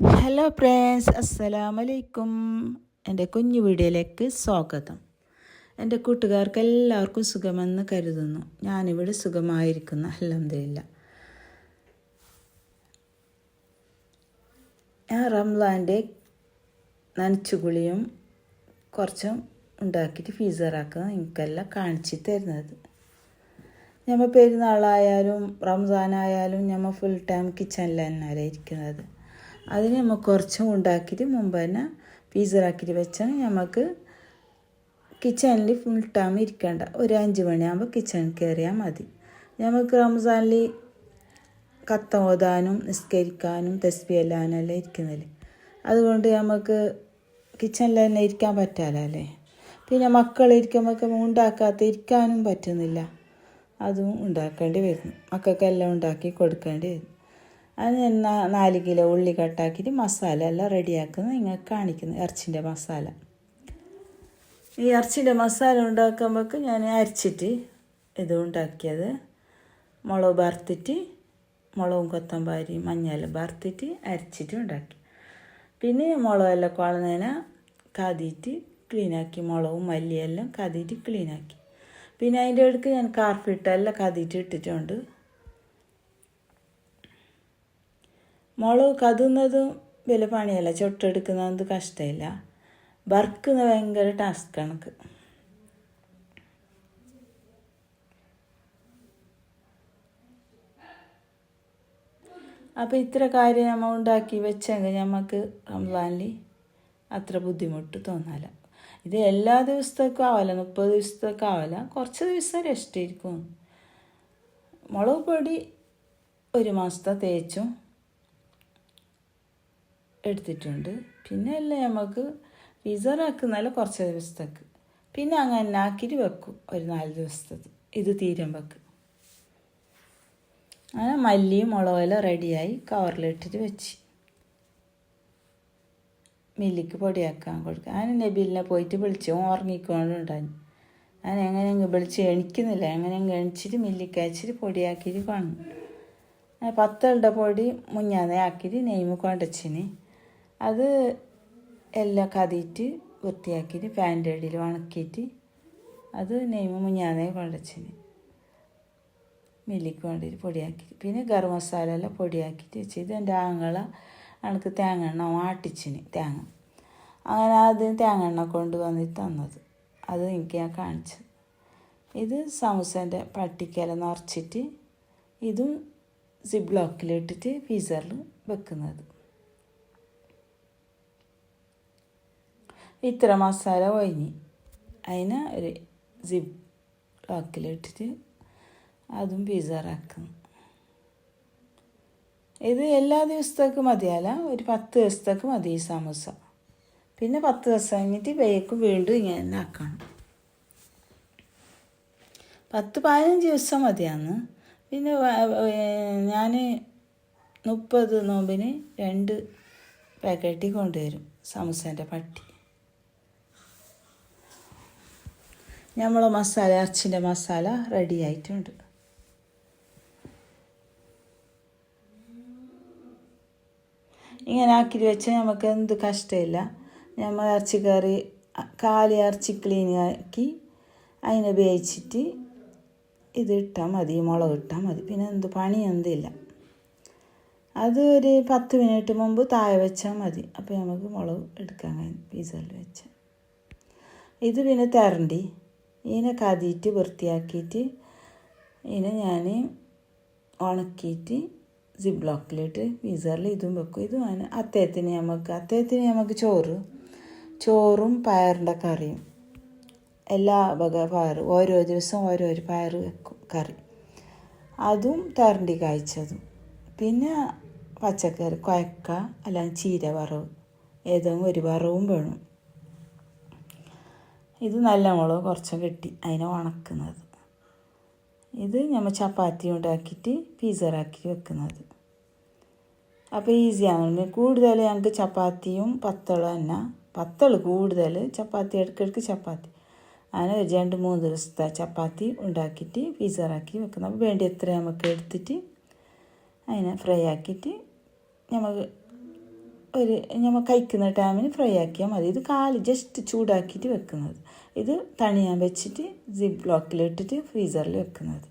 Hello friends അസ്സലാമലൈക്കും എന്റെ കുഞ്ഞു വീഡിയോയിലേക്ക് സ്വാഗതം. എന്റെ കൂട്ടുകാർക്ക് എല്ലാവർക്കും സുഖമെന്ന് കരുതുന്നു. ഞാനിവിടെ സുഖമായിരിക്കുന്നു. അലഹമില്ല ഞാൻ റംലാന്റെ നനച്ചുകുളിയും കുറച്ചും ഉണ്ടാക്കിയിട്ട് ഫീസറാക്കുന്നത് നിങ്ങൾക്കെല്ലാം കാണിച്ചു തരുന്നത്. ഞമ്മ പെരുന്നാളായാലും റംസാനായാലും ഞമ്മ ഫുൾ ടൈം കിച്ചണിൽ തന്നെയല്ലേ ഇരിക്കുന്നത്. അതിന് നമ്മൾ കുറച്ചും ഉണ്ടാക്കിയിട്ട് മുമ്പ് തന്നെ ഫീസറാക്കിയിട്ട് വെച്ചാൽ നമുക്ക് കിച്ചണിൽ ഫുൾ ടൈം ഇരിക്കേണ്ട. ഒരു അഞ്ച് മണിയാകുമ്പോൾ കിച്ചണിൽ കയറിയാൽ മതി. നമുക്ക് റംസാനിൽ കത്ത ഓതാനും നിസ്കരിക്കാനും തസ്ബി എല്ലാനും എല്ലാം ഇരിക്കുന്നില്ലേ അതുകൊണ്ട് നമുക്ക് കിച്ചണിൽ തന്നെ ഇരിക്കാൻ പറ്റാല്ല അല്ലേ? പിന്നെ മക്കളിരിക്കുമ്പോൾ ഉണ്ടാക്കാത്ത ഇരിക്കാനും പറ്റുന്നില്ല. അതും ഉണ്ടാക്കേണ്ടി വരുന്നു മക്കൾക്കെല്ലാം ഉണ്ടാക്കി കൊടുക്കേണ്ടി വരുന്നു അത് നാല് കിലോ ഉള്ളി കട്ടാക്കിയിട്ട് മസാല എല്ലാം റെഡിയാക്കുന്നത് നിങ്ങൾക്ക് കാണിക്കുന്നു ഇറച്ചിന്റെ മസാല. ഈ ഇറച്ചിന്റെ മസാല ഉണ്ടാക്കുമ്പോഴേക്ക് ഞാൻ അരച്ചിട്ട് ഇത് ഉണ്ടാക്കിയത്. മുളക് വറുത്തിട്ട് മുളകും കൊത്തമ്പാരി മഞ്ഞളും വറുത്തിട്ട് അരച്ചിട്ട് ഉണ്ടാക്കി. പിന്നെ മുളകെല്ലാം കുളനേന കതിയിട്ട് ക്ലീനാക്കി മുളകും മല്ലിയെല്ലാം കതിയിട്ട് ക്ലീനാക്കി പിന്നെ അതിന്റെ ഇടയ്ക്ക് ഞാൻ കാർപ്പിട്ടെല്ലാം കതിയിട്ട് ഇട്ടിട്ടുണ്ട്. മുളക് കതുന്നതും വലിയ പണിയല്ല. ചൊട്ടെടുക്കുന്നത് കഷ്ടമില്ല വർക്കുന്ന ഭയങ്കര ടാസ്ക് കണക്ക് അപ്പോൾ ഇത്ര കാര്യം നമ്മൾ ഉണ്ടാക്കി വെച്ചെങ്കിൽ നമുക്ക് റംസാനിൽ അത്ര ബുദ്ധിമുട്ട് തോന്നാല ഇത് എല്ലാ ദിവസത്തേക്കും ആവല്ല മുപ്പത് ദിവസത്തേക്കും ആവല്ല കുറച്ച് ദിവസം ഇരിക്കും. മുളക് പൊടി ഒരു മാസത്തെ തേച്ചും എടുത്തിട്ടുണ്ട്. പിന്നെ എല്ലാം നമുക്ക് ഫീസറാക്കുന്നല്ല കുറച്ച് ദിവസത്തേക്ക്. പിന്നെ അങ്ങനെ ആക്കിയിട്ട് വെക്കും ഒരു നാല് ദിവസത്തേക്ക്. ഇത് തീരുമ്പോൾക്ക് അങ്ങനെ മല്ലിയും മുളകെല്ലാം റെഡിയായി കവറിലിട്ടിട്ട് വെച്ച്. മില്ലിക്ക് പൊടിയാക്കാൻ കൊടുക്കുക ഞാൻ നബീലിനെ പോയിട്ട് വിളിച്ചു. ഉറങ്ങിക്കൊണ്ടുണ്ടായി. ഞാൻ എങ്ങനെ വിളിച്ച് എണിക്കുന്നില്ല. എങ്ങനെ എണിച്ചിട്ട് മില്ലിക്ക് അയച്ചിട്ട് പൊടിയാക്കിയിട്ട് കാണും പത്തളുടെ പൊടി മുഞ്ഞാന്നെ ആക്കിയിട്ട് നെയ്മ് കൊണ്ടച്ചിന്. അത് എല്ലാം കതിയിട്ട് വൃത്തിയാക്കിയിട്ട് ഫാന്റെ അടിയിൽ ഉണക്കിയിട്ട് അത് നെയ്മ് മുഞ്ഞാതെ കുഴച്ചിന് മില്ലിക്ക് വേണ്ടിയിട്ട് പൊടിയാക്കി. പിന്നെ ഗരം മസാല എല്ലാം പൊടിയാക്കിയിട്ട് വെച്ച് ഇത് എന്റെ ആങ്ങള എനിക്ക് തേങ്ങ എണ്ണ ആട്ടിച്ചിന് തേങ്ങ. അങ്ങനെ ആദ്യം തേങ്ങ എണ്ണ കൊണ്ട് വന്നിട്ട് തന്നത്. അത് എനിക്ക് ഞാൻ കാണിച്ചത്. ഇത് സമൂസേന്റെ പട്ടിക്കല നിറച്ചിട്ട് ഇതും സിബ്ലോക്കിലിട്ടിട്ട് ബ്ലോക്കിലിട്ടിട്ട് ഫീസറിൽ വെക്കുന്നത്. ഇത്ര മസാല ഒഴിഞ്ഞ്. അതിനെ ഒരു സിബ് ലോക്കിലിട്ടിട്ട് അതും പിസറാക്കുന്നു ഇത് എല്ലാ ദിവസത്തേക്ക് മതിയല്ല ഒരു പത്ത് ദിവസത്തേക്ക് മതി ഈ സമൂസ. പിന്നെ പത്ത് ദിവസം കഴിഞ്ഞിട്ട് ബേക്ക് വീണ്ടും ഇങ്ങനെ തന്നെ ആക്കണം. പത്ത് പതിനഞ്ച് ദിവസം മതിയാന്ന്. പിന്നെ ഞാൻ മുപ്പത് നോമ്പിന് രണ്ട് പാക്കറ്റ് കൊണ്ടുവരും സമൂസേന്റെ പട്ടി. നമ്മളെ മസാല ഇറച്ചിന്റെ മസാല റെഡി ആയിട്ടുണ്ട്. ഇങ്ങനെ ആക്കി വെച്ചാൽ നമുക്ക് എന്ത് കഷ്ടമില്ല നമ്മൾ ഇറച്ചി കറി കാലി ഇറച്ചി ക്ലീൻ ആക്കി അതിനെ വേവിച്ചിട്ട് ഇത് ഇട്ടാൽ മതി മുളക് ഇട്ടാൽ മതി. പിന്നെ എന്ത് പണി എന്തില്ല അത് ഒരു പത്ത് മിനിറ്റ് മുമ്പ് താഴെ വെച്ചാൽ മതി. അപ്പോൾ നമുക്ക് മുളക് എടുക്കാൻ കഴിയും പീസറിൽ വെച്ച്. ഇത് പിന്നെ തരണ്ടി. ഇതിനെ കതിയിട്ട് വൃത്തിയാക്കിയിട്ട് ഇതിനെ ഞാൻ ഉണക്കിയിട്ട് സിബ് ബ്ലോക്കിലിട്ട് ഫീസറിൽ ഇതും വെക്കും. ഇതും അതിന് അത്തേത്തിന് നമുക്ക് അത്തേത്തിന് നമുക്ക് ചോറ് ചോറും പയറിന്റെ കറിയും. എല്ലാ വക പയർ ഓരോ ദിവസം ഓരോ പയർ വെക്കും കറി. അതും തരണ്ടി കായ്ച്ചതും. പിന്നെ പച്ചക്കറി കുഴക്ക അല്ലെങ്കിൽ ചീര വറവ് ഏതെങ്കിലും ഒരു വറവും വേണം. ഇത് നല്ല മുളക് കുറച്ചും കെട്ടി അതിനെ ഉണക്കുന്നത്. ഇത് നമ്മൾ ചപ്പാത്തി ഉണ്ടാക്കിയിട്ട് പീസറാക്കി വെക്കുന്നത്. അപ്പോൾ ഈസിയാണ് കൂടുതൽ ഞങ്ങൾക്ക് ചപ്പാത്തിയും പത്തളും തന്നെ. പത്തൾ കൂടുതൽ ചപ്പാത്തി ഇടയ്ക്കിടയ്ക്ക് ചപ്പാത്തി. അങ്ങനെ ഒരു രണ്ട് മൂന്ന് ദിവസത്തെ ചപ്പാത്തി ഉണ്ടാക്കിയിട്ട് പീസറാക്കി വെക്കുന്നത്. അപ്പോൾ വേണ്ടി എത്ര നമുക്ക് എടുത്തിട്ട് അതിനെ ഫ്രൈ ആക്കിയിട്ട് നമുക്ക് ഒരു നമ്മൾ കഴിക്കുന്ന ടൈമിന് ഫ്രൈ ആക്കിയാൽ മതി. ഇത് കാൽ ജസ്റ്റ് ചൂടാക്കിയിട്ട് വെക്കുന്നത്. ഇത് തണിയാൻ വെച്ചിട്ട് സിപ്പ് ബ്ലോക്കിലിട്ടിട്ട് ഫ്രീസറിൽ വെക്കുന്നത്.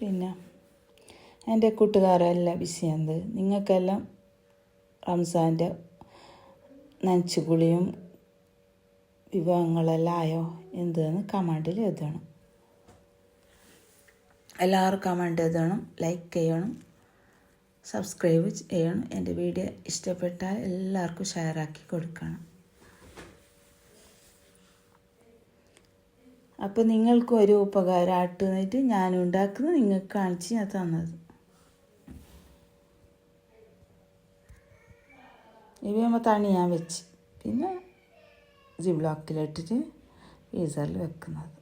പിന്നെ എന്റെ കൂട്ടുകാരെല്ലാം ബിസിയാണ് നിങ്ങൾക്കെല്ലാം റംസാന്റെ നനച്ചുകുളിയും വിഭവങ്ങളെല്ലാം ആയോ എന്തെന്ന് കമാൻഡിൽ എഴുതണം. എല്ലാവരും കമന്റ് എഴുതണം ലൈക്ക് ചെയ്യണം. സബ്സ്ക്രൈബ് ചെയ്യണം. എന്റെ വീഡിയോ ഇഷ്ടപ്പെട്ടാൽ എല്ലാവർക്കും ഷെയർ ആക്കി കൊടുക്കണം. അപ്പോൾ നിങ്ങൾക്കും ഒരു ഉപകാരമായിട്ട് എന്നിട്ട് ഞാൻ ഉണ്ടാക്കുന്നത് നിങ്ങൾക്ക് കാണിച്ച് ഞാൻ തന്നത്. ഇവ തണി തണിയാൻ വെച്ച്. പിന്നെ ജിബ്ലോക്കിലിട്ടിട്ട് ഫ്രീസറിൽ വെക്കുന്നത്.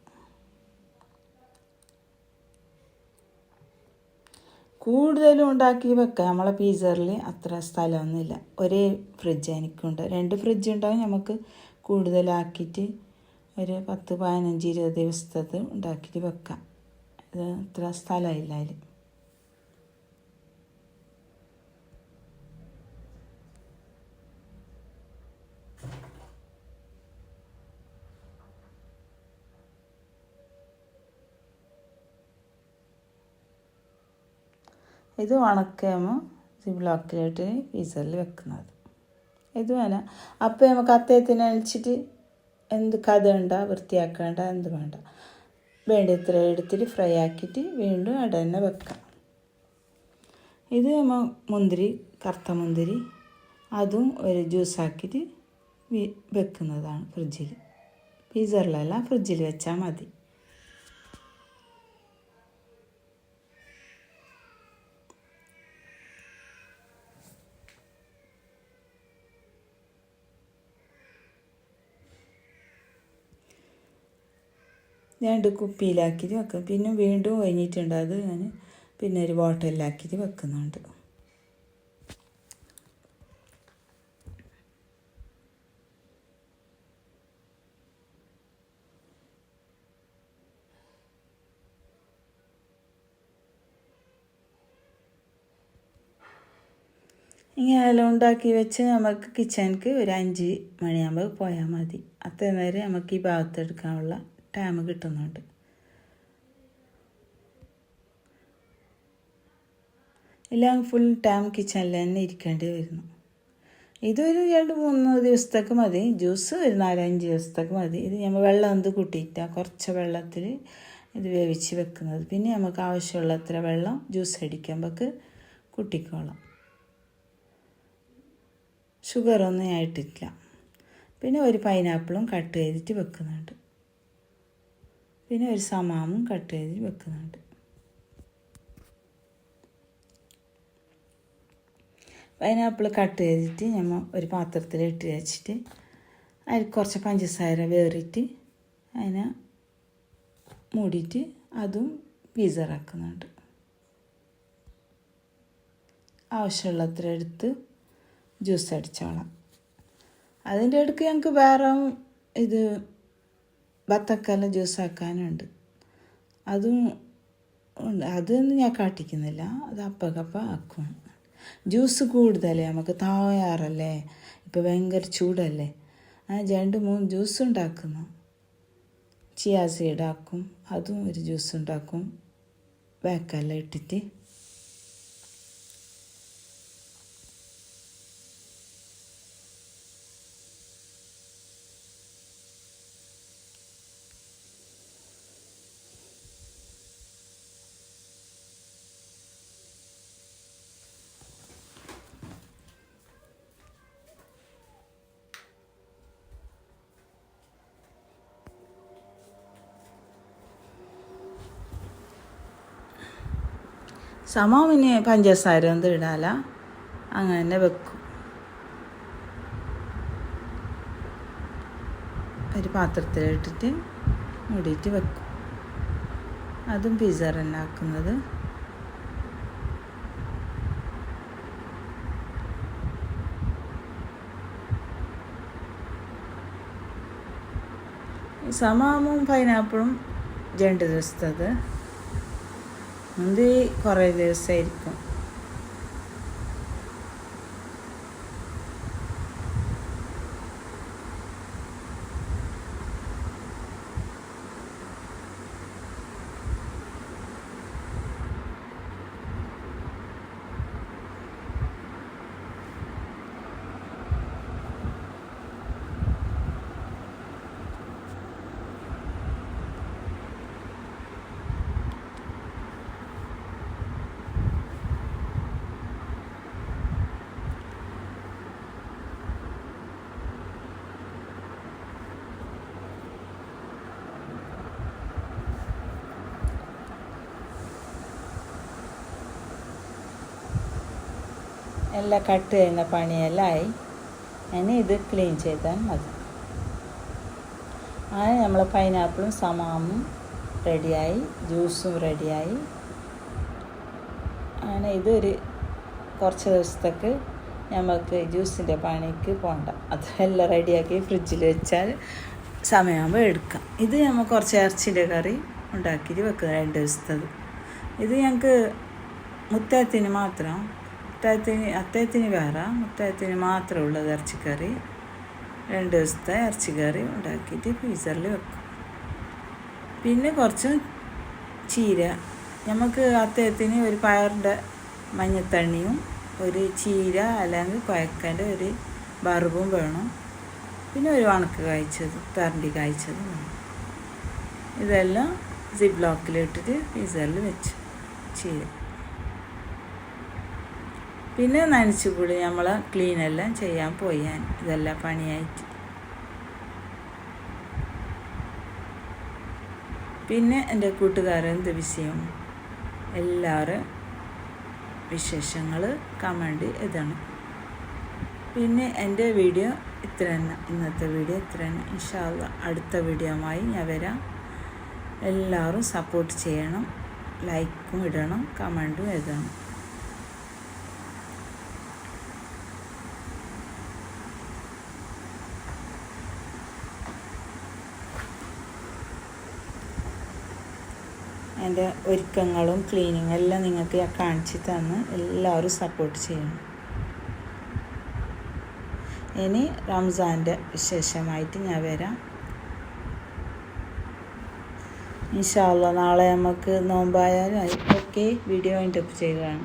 കൂടുതലും ഉണ്ടാക്കി വെക്കാം നമ്മളെ പീസറിൽ അത്ര സ്ഥലമൊന്നുമില്ല. ഒരേ ഫ്രിഡ്ജ് എനിക്കുണ്ട്. രണ്ട് ഫ്രിഡ്ജ് ഉണ്ടാവും നമുക്ക് കൂടുതലാക്കിയിട്ട് ഒരു പത്ത് പതിനഞ്ച് ഇരുപത് ദിവസത്തത് ഉണ്ടാക്കിയിട്ട് വെക്കാം. ഇത് അത്ര സ്ഥലമില്ല അതിൽ ഇത് ഉണക്കുമ്പോൾ ബ്ലോക്കിലിട്ട് ഫ്രീസറിൽ വെക്കുന്നത്. ഇത് വേണം. അപ്പോൾ നമുക്ക് അത്തേത്തിന് അഴിച്ചിട്ട് എന്ത് കഥ ഉണ്ട വൃത്തിയാക്കേണ്ട എന്ത് വേണ്ട. വേണ്ടത്ര എടുത്തിട്ട് ഫ്രൈ ആക്കിയിട്ട് വീണ്ടും അവിടെ തന്നെ വെക്കാം. ഇത് നമ്മൾ മുന്തിരി കറുത്ത മുന്തിരി അതും ഒരു ജ്യൂസാക്കിയിട്ട് വെക്കുന്നതാണ് ഫ്രിഡ്ജിൽ ഫ്രീസറിലല്ല ഫ്രിഡ്ജിൽ വെച്ചാൽ മതി. രണ്ട് കുപ്പിയിലാക്കിയിട്ട് വെക്കും. പിന്നെ വീണ്ടും ഒഴിഞ്ഞിട്ടുണ്ട്. അത് ഞാൻ പിന്നെ ഒരു ബോട്ടലിലാക്കിയിട്ട് വെക്കുന്നുണ്ട്. ഇങ്ങനെയെല്ലാം ഉണ്ടാക്കി വെച്ച് നമുക്ക് കിച്ചണിക്ക് ഒരു അഞ്ച് മണിയാകുമ്പോൾ പോയാൽ മതി. അത്ര നേരം നമുക്ക് ഈ ഭാഗത്തെടുക്കാനുള്ള ടൈം കിട്ടുന്നുണ്ട്. എല്ലാം ഫുൾ ടൈം കിച്ചണിൽ തന്നെ ഇരിക്കേണ്ടി വരുന്നു. ഇതൊരു രണ്ട് മൂന്ന് ദിവസത്തേക്ക് മതി. ജ്യൂസ് ഒരു നാലഞ്ച് ദിവസത്തേക്ക് മതി. ഇത് നമ്മൾ വെള്ളം എന്ത് കൂട്ടിയിട്ടാണ് കുറച്ച് വെള്ളത്തിൽ ഇത് വേവിച്ച് വെക്കുന്നത്. പിന്നെ നമുക്ക് ആവശ്യമുള്ള അത്ര വെള്ളം ജ്യൂസ് അടിക്കുമ്പോൾക്ക് കുട്ടിക്കോളാം. ഷുഗറൊന്നും ആയിട്ടില്ല. പിന്നെ ഒരു പൈനാപ്പിളും കട്ട് ചെയ്തിട്ട് വെക്കുന്നുണ്ട്. പിന്നെ ഒരു സമാമും കട്ട് ചെയ്ത് വെക്കുന്നുണ്ട്. പൈനാപ്പിൾ കട്ട് ചെയ്തിട്ട് നമ്മൾ ഒരു പാത്രത്തിൽ ഇട്ട് വെച്ചിട്ട് അതിൽ കുറച്ച് പഞ്ചസാര വേറിയിട്ട് അതിനെ മൂടിയിട്ട് അതും പീസറാക്കുന്നുണ്ട് ആവശ്യമുള്ളത്ര എടുത്ത് ജ്യൂസ് അടിച്ചോളാം. അതിന്റെ ഇടയ്ക്ക് ഞങ്ങൾക്ക് വേറെ ഇത് ബത്തക്കെല്ലാം ജ്യൂസാക്കാനുണ്ട്. അതും ഉണ്ട്. അതൊന്നും ഞാൻ കാട്ടിക്കുന്നില്ല. അത് അപ്പക്കപ്പ ആക്കും. ജ്യൂസ് കൂടുതലേ. നമുക്ക് തായാറല്ലേ ഇപ്പോൾ ഭയങ്കര ചൂടല്ലേ? ആ രണ്ട് മൂന്ന് ജ്യൂസ് ഉണ്ടാക്കുന്നു. ചിയാ സീഡാക്കും. അതും ഒരു ജ്യൂസ് ഉണ്ടാക്കും. വേക്കെല്ലാം ഇട്ടിട്ട്. സമാവിന് പഞ്ചസാര ഒന്നും ഇടാല അങ്ങനെ വെക്കും. ഒരു പാത്രത്തിലിട്ടിട്ട് മൂടിയിട്ട് വെക്കും. അതും പിസ തന്നെ ആക്കുന്നത് സമാമും പൈനാപ്പിളും രണ്ട് ദിവസത്തത്. മുന്തി കുറേ ദിവസമായിരിക്കും എല്ലാം കട്ട് ചെയ്യുന്ന പണിയെല്ലാം ആയി. ഇനി ഇത് ക്ലീൻ ചെയ്താൽ മതി. അങ്ങനെ നമ്മൾ പൈനാപ്പിളും സമാമും റെഡിയായി ജ്യൂസും റെഡിയായി അങ്ങനെ ഇതൊരു കുറച്ച് ദിവസത്തേക്ക് നമുക്ക് ജ്യൂസിന്റെ പണിക്ക് പോകണ്ട അതെല്ലാം റെഡിയാക്കി ഫ്രിഡ്ജിൽ വെച്ചാൽ സമയമാകുമ്പോൾ എടുക്കാം. ഇത് നമ്മൾ കുറച്ച് ഇറച്ചിന്റെ കറി ഉണ്ടാക്കിയിട്ട് വെക്കുക രണ്ട് ദിവസത്തത് ഇത് ഞങ്ങൾക്ക് മുത്തത്തിന് മാത്രം മുത്തത്തിന് അത്താഴത്തിന് വേറെ. അത്തായത്തിന് മാത്രമേ ഉള്ളത് ഇറച്ചിക്കറി. രണ്ട് ദിവസത്തെ ഇറച്ചിക്കറി ഉണ്ടാക്കിയിട്ട് ഫ്രീസറിൽ വെക്കും. പിന്നെ കുറച്ച് ചീര. നമുക്ക് അത്താഴത്തിന് ഒരു പയറിന്റെ മഞ്ഞത്തണ്ണിയും ഒരു ചീര അല്ലെങ്കിൽ കുഴക്കേണ്ട ഒരു ബർബും വേണം. പിന്നെ ഒരു ഉണക്ക് കായ്ച്ചത് തരണ്ടി കായ്ച്ചത് ഇതെല്ലാം സിബ് ബ്ലോക്കിലിട്ടിട്ട് ഫ്രീസറിൽ വെച്ച് ചീര. പിന്നെ നനച്ചു കൂടി നമ്മൾ ക്ലീൻ എല്ലാം ചെയ്യാൻ പോയി ഞാൻ. ഇതെല്ലാം പണിയായിട്ട്. പിന്നെ എന്റെ കൂട്ടുകാരൻ ദിവസവും എല്ലാവരും വിശേഷങ്ങൾ കമന്റ് ഇതാണ് പിന്നെ എന്റെ വീഡിയോ ഇത്ര തന്നെ. ഇന്നത്തെ വീഡിയോ ഇത്ര തന്നെ. ഇൻഷാല്ല അടുത്ത വീഡിയോമായി ഞാൻ വരാം. എല്ലാവരും സപ്പോർട്ട് ചെയ്യണം. ലൈക്കും ഇടണം. കമന്റും എഴുതണം. എന്റെ ഒരുക്കങ്ങളും ക്ലീനിങ്ങും എല്ലാം നിങ്ങൾക്ക് ഞാൻ കാണിച്ചു തന്ന് എല്ലാവരും സപ്പോർട്ട് ചെയ്യണം ഇനി റംസാന്റെ വിശേഷമായിട്ട് ഞാൻ വരാം. ഇൻഷാല്ല നാളെ നമുക്ക് നോമ്പായാലും ഓക്കെ വീഡിയോ ഇന്റപ്പ് ചെയ്യുകയാണ്